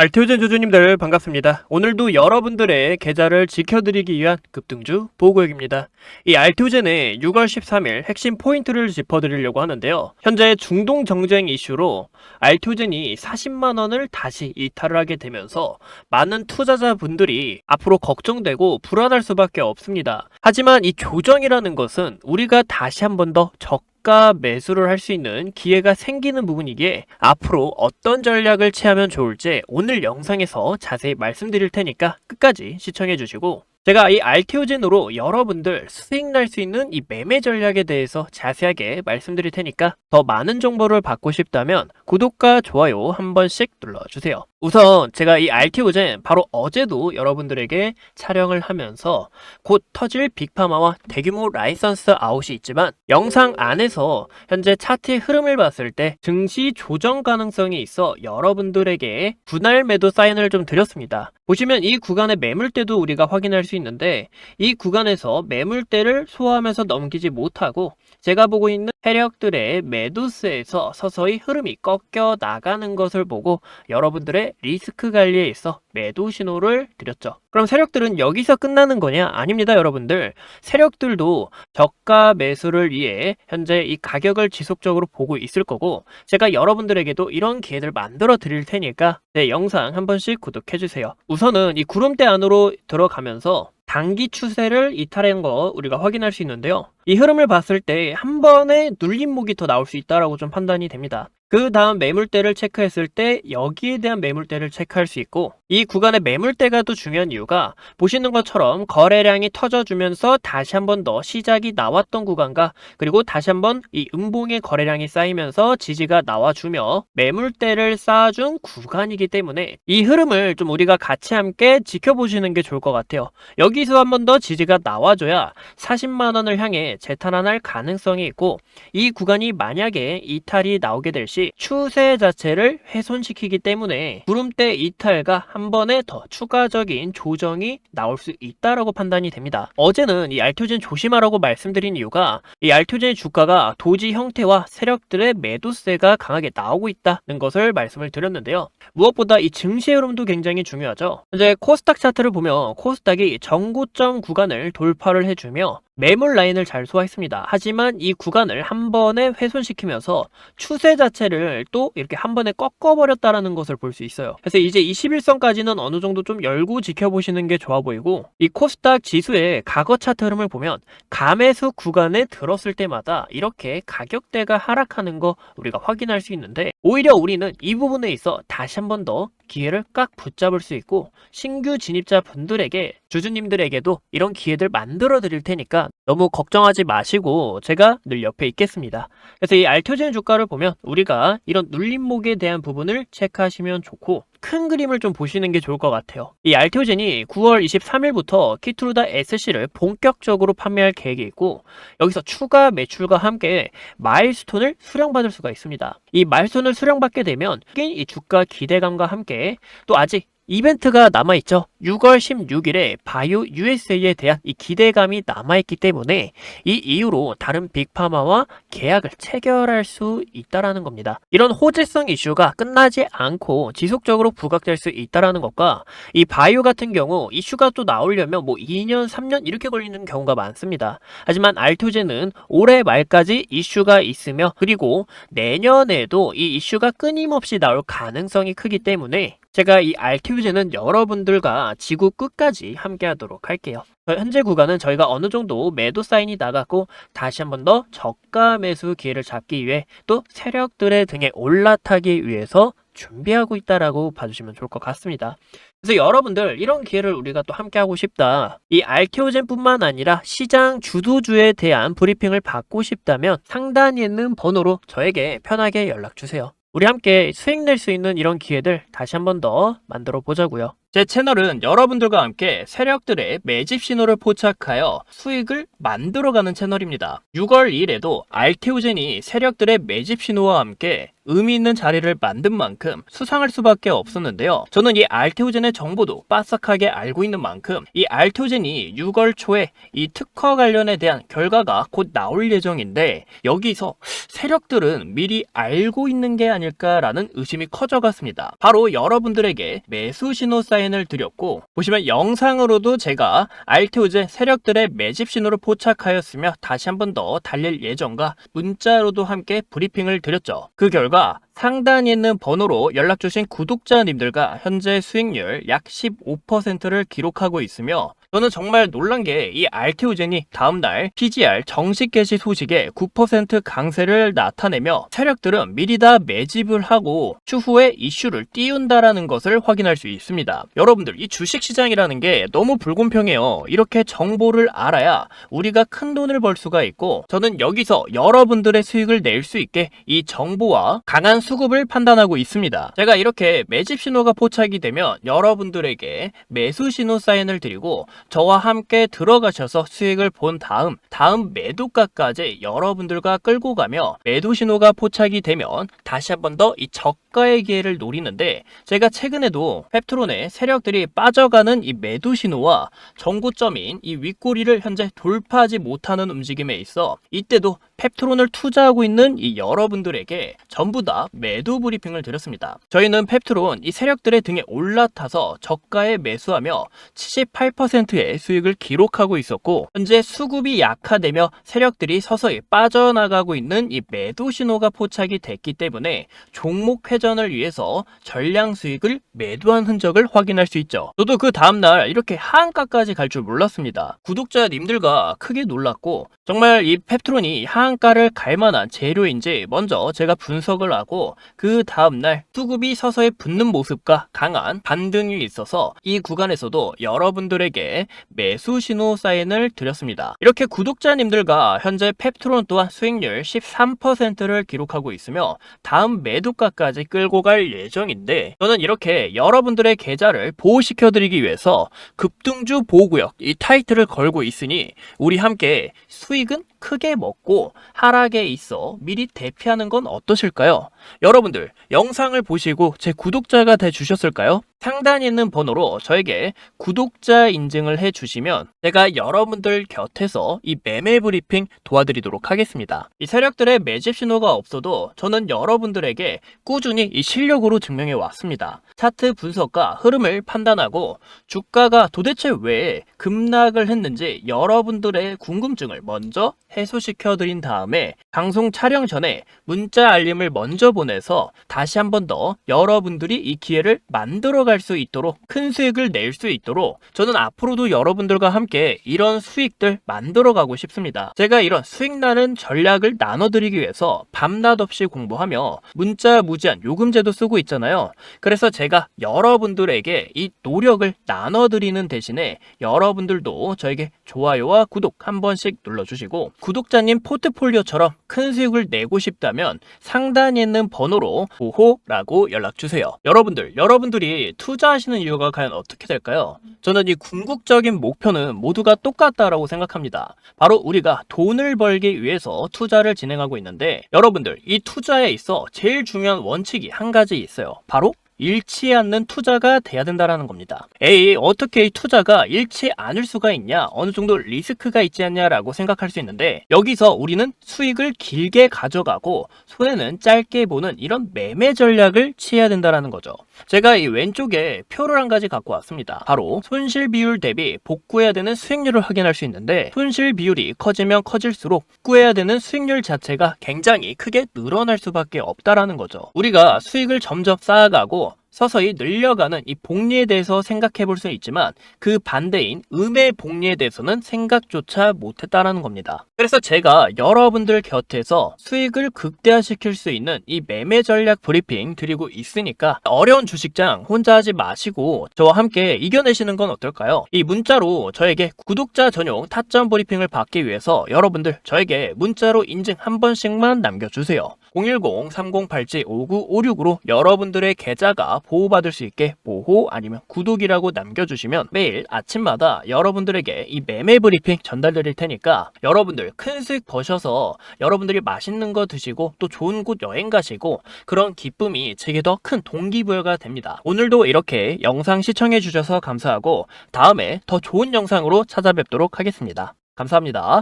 알테오젠 조주님들 반갑습니다. 오늘도 여러분들의 계좌를 지켜드리기 위한 급등주 보고액입니다. 이 알테오젠의 6월 13일 핵심 포인트를 짚어드리려고 하는데요. 현재 중동 정쟁 이슈로 알테오젠이 40만 원을 다시 이탈을 하게 되면서 많은 투자자분들이 앞으로 걱정되고 불안할 수밖에 없습니다. 하지만 이 조정이라는 것은 우리가 다시 한 번 더 적. 가 매수를 할 수 있는 기회가 생기는 부분이기에 앞으로 어떤 전략을 취하면 좋을지 오늘 영상에서 자세히 말씀드릴 테니까 끝까지 시청해 주시고 제가 이 알테오젠으로 여러분들 수익 날 수 있는 이 매매 전략에 대해서 자세하게 말씀드릴 테니까 더 많은 정보를 받고 싶다면 구독과 좋아요 한 번씩 눌러주세요. 우선 제가 이 알테오젠 바로 어제도 여러분들에게 촬영을 하면서 곧 터질 빅파마와 대규모 라이선스 아웃이 있지만 영상 안에서 현재 차트의 흐름을 봤을 때 증시 조정 가능성이 있어 여러분들에게 분할 매도 사인을 좀 드렸습니다. 보시면 이 구간의 매물대도 우리가 확인할 수 있는데 이 구간에서 매물대를 소화하면서 넘기지 못하고 제가 보고 있는 세력들의 매도세에서 서서히 흐름이 꺾여 나가는 것을 보고 여러분들의 리스크 관리에 있어 매도 신호를 드렸죠. 그럼 세력들은 여기서 끝나는 거냐? 아닙니다, 여러분들. 세력들도 저가 매수를 위해 현재 이 가격을 지속적으로 보고 있을 거고 제가 여러분들에게도 이런 기회를 만들어 드릴 테니까 네, 영상 한 번씩 구독해 주세요. 우선은 이 구름대 안으로 들어가면서 단기 추세를 이탈한 거 우리가 확인할 수 있는데요. 이 흐름을 봤을 때 한 번에 눌림목이 더 나올 수 있다라고 좀 판단이 됩니다. 그 다음 매물대를 체크했을 때 여기에 대한 매물대를 체크할 수 있고 이 구간의 매물대가 또 중요한 이유가 보시는 것처럼 거래량이 터져주면서 다시 한 번 더 시작이 나왔던 구간과 그리고 다시 한 번 이 음봉의 거래량이 쌓이면서 지지가 나와주며 매물대를 쌓아준 구간이기 때문에 이 흐름을 좀 우리가 같이 함께 지켜보시는 게 좋을 것 같아요. 여기서 한 번 더 지지가 나와줘야 40만 원을 향해 재탄환할 가능성이 있고 이 구간이 만약에 이탈이 나오게 될 시 추세 자체를 훼손시키기 때문에 구름대 이탈과 한 번에 더 추가적인 조정이 나올 수 있다라고 판단이 됩니다. 어제는 이 알토젠 조심하라고 말씀드린 이유가 이 알토젠 주가가 도지 형태와 세력들의 매도세가 강하게 나오고 있다는 것을 말씀을 드렸는데요. 무엇보다 이 증시 흐름도 굉장히 중요하죠. 현재 코스닥 차트를 보면 코스닥이 정고점 구간을 돌파를 해주며 매물 라인을 잘 소화했습니다. 하지만 이 구간을 한 번에 훼손시키면서 추세 자체를 또 이렇게 한 번에 꺾어버렸다라는 것을 볼 수 있어요. 그래서 이제 21선까지는 어느 정도 좀 열고 지켜보시는 게 좋아 보이고 이 코스닥 지수의 과거 차트 흐름을 보면 감매수 구간에 들었을 때마다 이렇게 가격대가 하락하는 거 우리가 확인할 수 있는데 오히려 우리는 이 부분에 있어 다시 한 번 더 기회를 꽉 붙잡을 수 있고 신규 진입자 분들에게 주주님들에게도 이런 기회들 만들어 드릴 테니까 너무 걱정하지 마시고 제가 늘 옆에 있겠습니다. 그래서 이 알토젠 주가를 보면 우리가 이런 눌림목에 대한 부분을 체크하시면 좋고 큰 그림을 좀 보시는 게 좋을 것 같아요. 이 알테오젠이 9월 23일부터 키트루다 SC를 본격적으로 판매할 계획이 있고 여기서 추가 매출과 함께 마일스톤을 수령받을 수가 있습니다. 이 마일스톤을 수령받게 되면 이 주가 기대감과 함께 또 아직 이벤트가 남아있죠. 6월 16일에 바이오 USA에 대한 이 기대감이 남아있기 때문에 이 이후로 다른 빅파마와 계약을 체결할 수 있다라는 겁니다. 이런 호재성 이슈가 끝나지 않고 지속적으로 부각될 수 있다라는 것과 이 바이오 같은 경우 이슈가 또 나오려면 뭐 2년, 3년 이렇게 걸리는 경우가 많습니다. 하지만 알토제는 올해 말까지 이슈가 있으며 그리고 내년에도 이 이슈가 끊임없이 나올 가능성이 크기 때문에 제가 이 알티뷰제는 여러분들과 지구 끝까지 함께 하도록 할게요. 현재 구간은 저희가 어느 정도 매도 사인이 나갔고 다시 한번 더 저가 매수 기회를 잡기 위해 또 세력들의 등에 올라타기 위해서 준비하고 있다라고 봐주시면 좋을 것 같습니다. 그래서 여러분들 이런 기회를 우리가 또 함께 하고 싶다. 이 알케오젠뿐만 아니라 시장 주도주에 대한 브리핑을 받고 싶다면 상단에 있는 번호로 저에게 편하게 연락 주세요. 우리 함께 수익 낼 수 있는 이런 기회들 다시 한 번 더 만들어 보자고요. 제 채널은 여러분들과 함께 세력들의 매집 신호를 포착하여 수익을 만들어가는 채널입니다. 6월 1일에도 알테오젠이 세력들의 매집 신호와 함께 의미 있는 자리를 만든 만큼 수상할 수밖에 없었는데요. 저는 이 알테오젠의 정보도 빠삭하게 알고 있는 만큼 이 알테오젠이 6월 초에 이 특허 관련에 대한 결과가 곧 나올 예정인데 여기서 세력들은 미리 알고 있는 게 아닐까라는 의심이 커져갔습니다. 바로 여러분들에게 매수 신호 사 인을 드렸고 보시면 영상으로도 제가 알테오젠 세력들의 매집 신호를 포착하였으며 다시 한 번 더 달릴 예정과 문자로도 함께 브리핑을 드렸죠. 그 결과 상단에 있는 번호로 연락 주신 구독자님들과 현재 수익률 약 15%를 기록하고 있으며 저는 정말 놀란 게 이 알테오젠이 다음날 PGR 정식 개시 소식에 9% 강세를 나타내며 세력들은 미리 다 매집을 하고 추후에 이슈를 띄운다라는 것을 확인할 수 있습니다. 여러분들 이 주식시장이라는 게 너무 불공평해요. 이렇게 정보를 알아야 우리가 큰 돈을 벌 수가 있고 저는 여기서 여러분들의 수익을 낼 수 있게 이 정보와 강한 수급을 판단하고 있습니다. 제가 이렇게 매집 신호가 포착이 되면 여러분들에게 매수 신호 사인을 드리고 저와 함께 들어가셔서 수익을 본 다음 다음 매도가까지 여러분들과 끌고 가며 매도 신호가 포착이 되면 다시 한 번 더 이 저가의 기회를 노리는데 제가 최근에도 펩트론의 세력들이 빠져가는 이 매도 신호와 정고점인 이 윗꼬리를 현재 돌파하지 못하는 움직임에 있어 이때도 펩트론을 투자하고 있는 이 여러분들에게 전부 다 매도 브리핑을 드렸습니다. 저희는 펩트론 이 세력들의 등에 올라타서 저가에 매수하며 78%의 수익을 기록하고 있었고 현재 수급이 약화되며 세력들이 서서히 빠져나가고 있는 이 매도 신호가 포착이 됐기 때문에 종목 회전 을 위해서 전량 수익을 매도한 흔적을 확인할 수 있죠. 저도 그 다음날 이렇게 하한가까지 갈 줄 몰랐습니다. 구독자님들과 크게 놀랐고 정말 이 펩트론이 하한가를 갈 만한 재료인지 먼저 제가 분석을 하고 그 다음날 수급이 서서히 붙는 모습과 강한 반등이 있어서 이 구간에서도 여러분들에게 매수 신호 사인을 드렸습니다. 이렇게 구독자님들과 현재 펩트론 또한 수익률 13%를 기록하고 있으며 다음 매도가까지 끌고 갈 예정인데 저는 이렇게 여러분들의 계좌를 보호시켜드리기 위해서 급등주 보호구역 이 타이틀을 걸고 있으니 우리 함께 수익은 크게 먹고 하락에 있어 미리 대피하는 건 어떠실까요? 여러분들 영상을 보시고 제 구독자가 돼 주셨을까요? 상단에 있는 번호로 저에게 구독자 인증을 해 주시면 제가 여러분들 곁에서 이 매매 브리핑 도와드리도록 하겠습니다. 이 세력들의 매집 신호가 없어도 저는 여러분들에게 꾸준히 이 실력으로 증명해 왔습니다. 차트 분석과 흐름을 판단하고 주가가 도대체 왜 급락을 했는지 여러분들의 궁금증을 먼저 해소시켜 드린 다음에 방송 촬영 전에 문자 알림을 먼저 보내서 다시 한 번 더 여러분들이 이 기회를 만들어 갈 수 있도록 큰 수익을 낼 수 있도록 저는 앞으로도 여러분들과 함께 이런 수익들 만들어 가고 싶습니다. 제가 이런 수익 나는 전략을 나눠 드리기 위해서 밤낮 없이 공부하며 문자 무제한 요금제도 쓰고 있잖아요. 그래서 제가 여러분들에게 이 노력을 나눠 드리는 대신에 여러분들도 저에게 좋아요와 구독 한 번씩 눌러 주시고 구독자님 포트폴리오처럼 큰 수익을 내고 싶다면 상단에 있는 번호로 보호라고 연락 주세요. 여러분들, 여러분들이 투자하시는 이유가 과연 어떻게 될까요? 저는 이 궁극적인 목표는 모두가 똑같다라고 생각합니다. 바로 우리가 돈을 벌기 위해서 투자를 진행하고 있는데 여러분들, 이 투자에 있어 제일 중요한 원칙이 한 가지 있어요. 바로 잃지 않는 투자가 돼야 된다라는 겁니다. 에이, 어떻게 이 투자가 잃지 않을 수가 있냐? 어느 정도 리스크가 있지 않냐라고 생각할 수 있는데 여기서 우리는 수익을 길게 가져가고 손해는 짧게 보는 이런 매매 전략을 취해야 된다라는 거죠. 제가 이 왼쪽에 표를 한 가지 갖고 왔습니다. 바로 손실 비율 대비 복구해야 되는 수익률을 확인할 수 있는데 손실 비율이 커지면 커질수록 복구해야 되는 수익률 자체가 굉장히 크게 늘어날 수밖에 없다라는 거죠. 우리가 수익을 점점 쌓아가고 서서히 늘려가는 이 복리에 대해서 생각해 볼수 있지만 그 반대인 음의 복리에 대해서는 생각조차 못했다라는 겁니다. 그래서 제가 여러분들 곁에서 수익을 극대화시킬 수 있는 이 매매 전략 브리핑 드리고 있으니까 어려운 주식장 혼자 하지 마시고 저와 함께 이겨내시는 건 어떨까요? 이 문자로 저에게 구독자 전용 타점 브리핑을 받기 위해서 여러분들 저에게 문자로 인증 한 번씩만 남겨주세요. 010-3087-5956으로 여러분들의 계좌가 보호받을 수 있게 보호 아니면 구독이라고 남겨주시면 매일 아침마다 여러분들에게 이 매매 브리핑 전달드릴 테니까 여러분들 큰 수익 버셔서 여러분들이 맛있는 거 드시고 또 좋은 곳 여행 가시고 그런 기쁨이 제게 더 큰 동기부여가 됩니다. 오늘도 이렇게 영상 시청해 주셔서 감사하고 다음에 더 좋은 영상으로 찾아뵙도록 하겠습니다. 감사합니다.